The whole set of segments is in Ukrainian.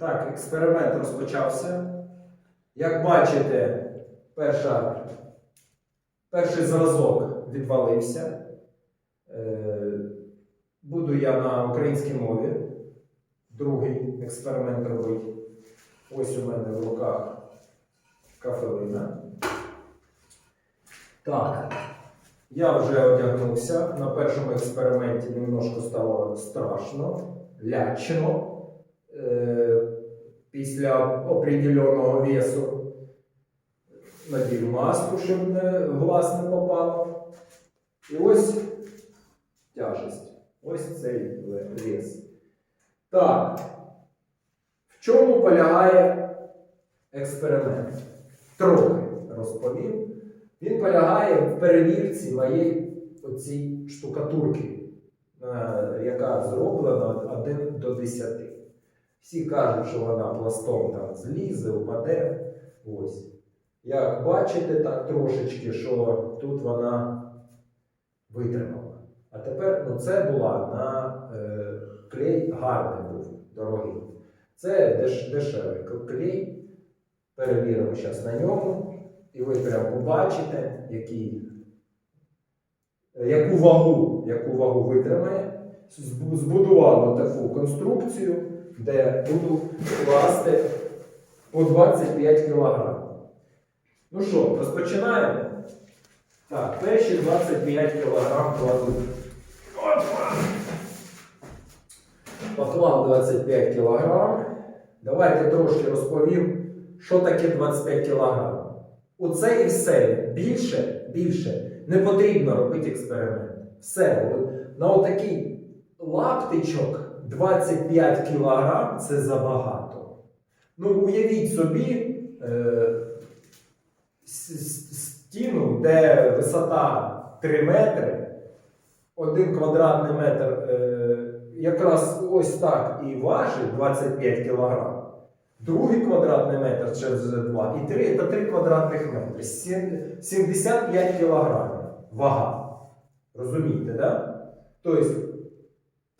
Так, експеримент розпочався. Як бачите, перша, перший зразок відвалився. Е, Буду я на українській мові. Другий експеримент робити. Ось у мене в руках кафелина. Так, я вже одягнувся. На першому експерименті немножко стало страшно, лячно. Після определеного весу надів маску, щоб не, глаз не попало. І ось тяжесть. Ось цей вес. Так. В чому полягає експеримент? Трохи розповім. Він полягає в перевірці моєї оцій штукатурки, е, яка зроблена 1 до 10. Всі кажуть, що вона пластом там злізе, упаде. Ось. Як бачите, так трошечки, що тут вона витримала. А тепер ну, це була на е, клей гарний був, дорогий. Це деш, дешевий клей. Перевіримо зараз на ньому. І ви прямо побачите, який, е, яку вагу, яку вагу витримає. Збудувало таку конструкцію, де буду класти по 25 кг. Ну що, розпочинаємо? Так, перші 25 кг кладу. Поклав 25 кг. Давайте трошки розповім, що таке 25 кг. Оце і все. Більше, більше не потрібно робити експеримент. Все. На отакий лаптичок 25 кг це забагато. Ну, уявіть собі е, стіну, де висота 3 метри, один квадратний метр е, якраз ось так і важить 25 кг. Другий квадратний метр через 2 і 3 це 3 квадратних метри. 75 кг вага. Розумієте, да? Тобто,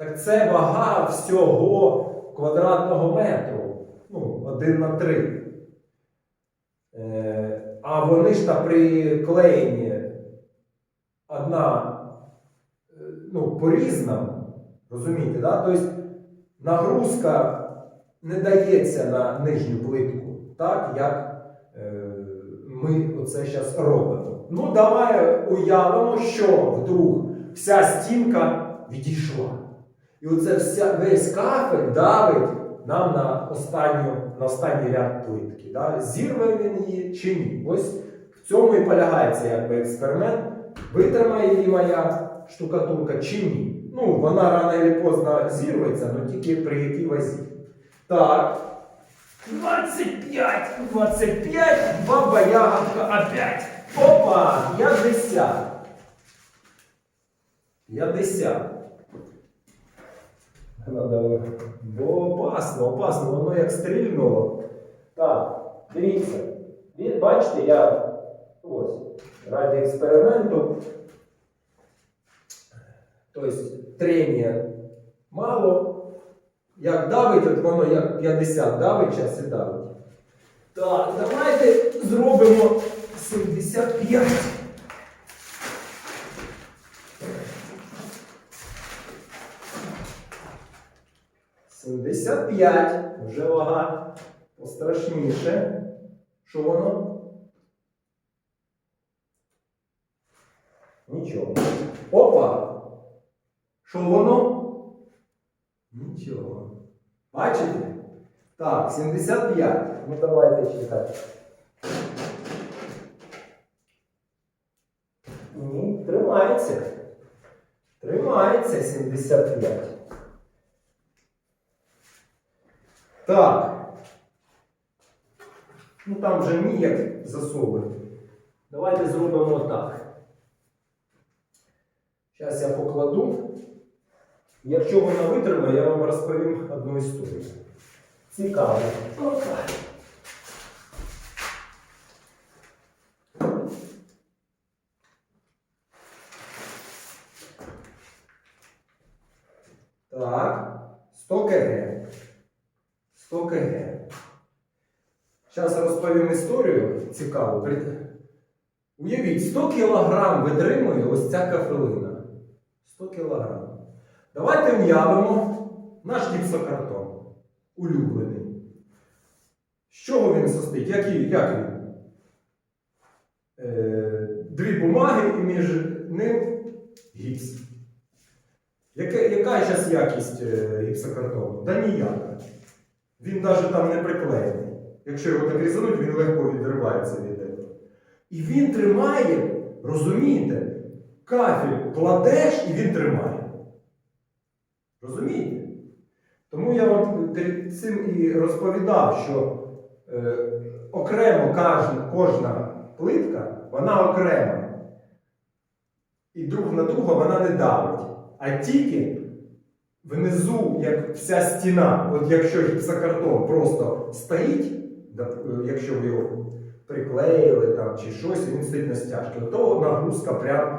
так це вага всього квадратного метру. Ну, 1 на 3. Е, а вони ж та приклеєні одна е, ну, по-різному. Розумієте, да? Тобто нагрузка не дається на нижню плитку, так як е, ми оце зараз робимо. Ну, давай уявимо, що вдруг вся стінка відійшла. І оце вся, весь кафель давить нам на, останню, на останній ряд плитки. Да? Зірве він її чи ні? Ось в цьому і полягається якби, експеримент. Витримає її моя штукатурка чи ні. Ну, вона рано чи поздно зірветься, але тільки при якій вазі. Так. 25, 25, баба ягодка опять. Опа, 50. 50. Надо, бо опасно, опасно, воно як стрільнуло. Так, дивіться. Бачите, я ось раді експерименту. Тобто трення мало. Як давить, от воно як 50 давить, час і давить. Так, давайте зробимо 75. Сімдесят п'ять. Вже вага пострашніше. Що воно? Нічого. Опа! Що воно? Нічого. Бачите? Так, 75. Ну давайте читати. Ні, тримається. Тримається 75. Так. Ну там вже ніяк засовує. Давайте зробимо так. Зараз я покладу. Якщо вона витримає, я вам розповім одну історію. Цікаво. Так, 100 кг. 100 100 кг. Зараз розповім історію цікаву. Уявіть, 100 кг витримує ось ця кафелина. 100 кг. Давайте уявимо наш гіпсокартон. Улюблений. З чого він состоїть? Як, і- як він? Е, дві бумаги і між ним гіпс. Яка, яка зараз якість е, гіпсокартону? Да ніяка. Він навіть там не приклеєний. Якщо його так різануть, він легко відривається від цього. І він тримає, розумієте, кафель кладеш і він тримає. Розумієте? Тому я от перед цим і розповідав, що е, окремо кожна, кожна плитка, вона окрема. І друг на друга вона не давить. А тільки внизу, як вся стіна, от якщо гіпсокартон просто стоїть, якщо ви його приклеїли там, чи щось, він стоїть на стяжці, то нагрузка прям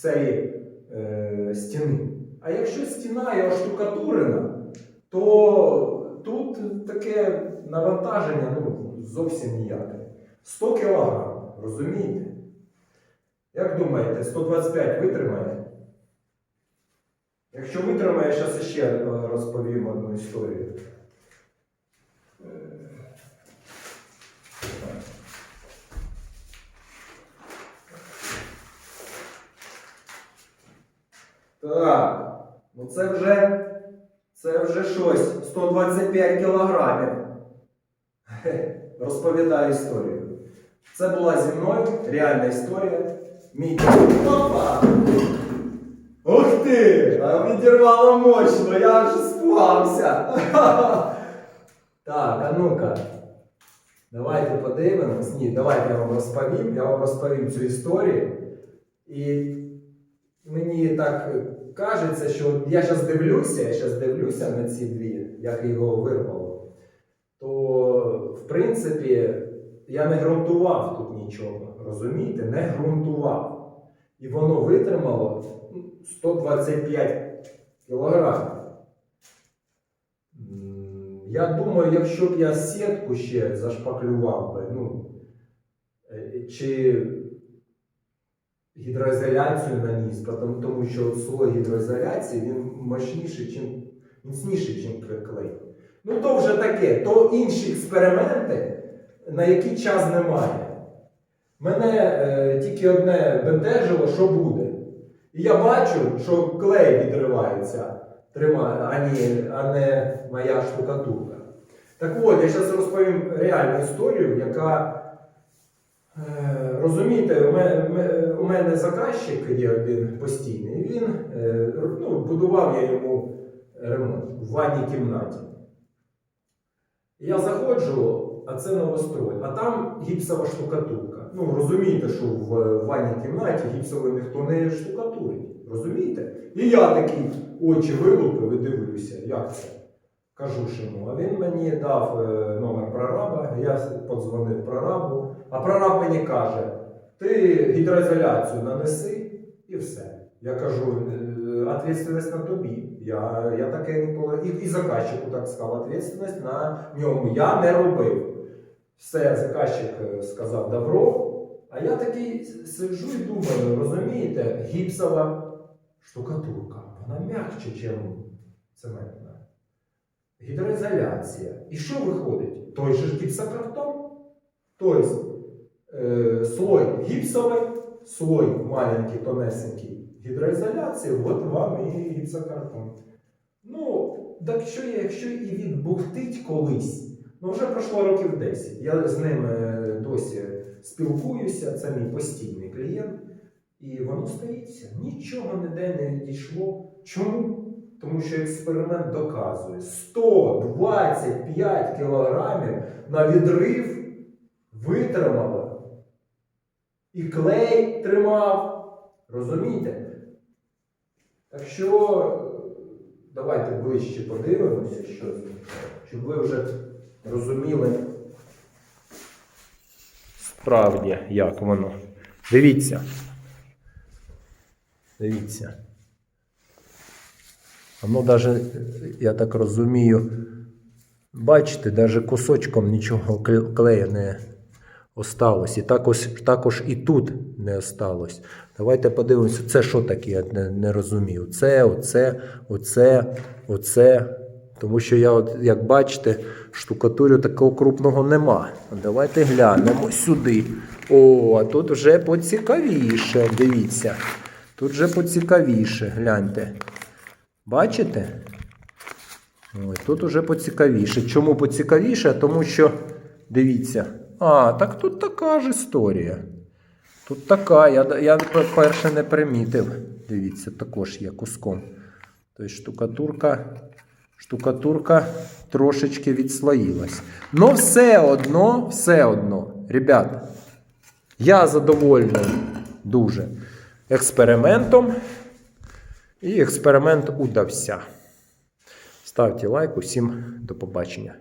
цієї е, стіни. А якщо стіна і оштукатурена, то тут таке навантаження ну, зовсім ніяке. 100 кг, розумієте? Як думаєте, 125 витримає? Якщо витримає, зараз ще е, розповім одну історію. Так, ну це вже, це вже щось. 125 кілограмів. Розповідаю історію. Це була зі мною реальна історія. Мій Опа! Ух ти! А відірвало мощно, я аж спугався. Так, а ну-ка. Давайте подивимось. Ні, давайте я вам розповім. Я вам розповім цю історію. І мені так кажеться, що я зараз дивлюся, я зараз дивлюся на ці дві, як його вирвало. То, в принципі, я не ґрунтував тут нічого. Розумієте? Не ґрунтував. І воно витримало ну, 125 кілограмів. Я думаю, якщо б я сітку ще зашпаклював би, ну, е, чи гідроізоляцію наніс, тому, тому що слой гідроізоляції він мощніший, чим, міцніший, ніж клей. Ну, то вже таке, то інші експерименти, на який час немає. Мене е, тільки одне бентежило, що буде. І я бачу, що клей відривається, тримає, а, ні, а не моя штукатурка. Так от, я зараз розповім реальну історію, яка. Е, Розумієте, у мене, заказчик є один постійний, він е, ну, будував я йому ремонт в ванній кімнаті. Я заходжу, а це новострой, а там гіпсова штукатурка. Ну, розумієте, що в ванній кімнаті гіпсовою ніхто не штукатурить. Розумієте? І я такий очі вилупив і дивлюся, як це. Кажу йому, а він мені дав е, номер прораба, я подзвонив прорабу, а прораб мені каже, ти гідроізоляцію нанеси і все. Я кажу, «Е, відповідальність на тобі. Я, я таке ніколи. І, і заказчику так сказав, відповідальність на ньому. Я не робив. Все, заказчик е, сказав добро. А я такий сиджу і думаю, розумієте, гіпсова штукатурка, вона м'якче, ніж цементна. Гідроізоляція. І що виходить? Той же гіпсокартон. Тобто е, слой гіпсовий, слой маленький, тонесенький гідроізоляції, от вам і гіпсокартон. Ну, так що, якщо і він бухтить колись, ну вже пройшло років 10. Я з ним е, досі спілкуюся, це мій постійний клієнт. І воно стоїться. Нічого ніде не відійшло. Чому? Тому що експеримент доказує 125 кілограмів на відрив витримало. І клей тримав. Розумієте? Так що давайте ближче подивимося, що, щоб ви вже розуміли справді, як воно. Дивіться. Дивіться. Воно навіть, я так розумію, Бачите, навіть кусочком нічого кле- клея не осталось. І також, також і тут не осталось. Давайте подивимося, це що таке, я не, не розумію. Це, оце, оце, оце. Тому що я, от, як бачите, штукатурю такого крупного нема. Давайте глянемо сюди. О, а тут вже поцікавіше. Дивіться. Тут вже поцікавіше, гляньте. Бачите? Ой, тут уже поцікавіше. Чому поцікавіше? Тому що, дивіться. А, так тут така ж історія. Тут така, я, я перше не примітив. Дивіться, також є куском. Тобто штукатурка, штукатурка трошечки відслоїлась. Ну, все одно, все одно, ребята, я задоволений дуже експериментом. І експеримент удався. Ставте лайк, усім до побачення.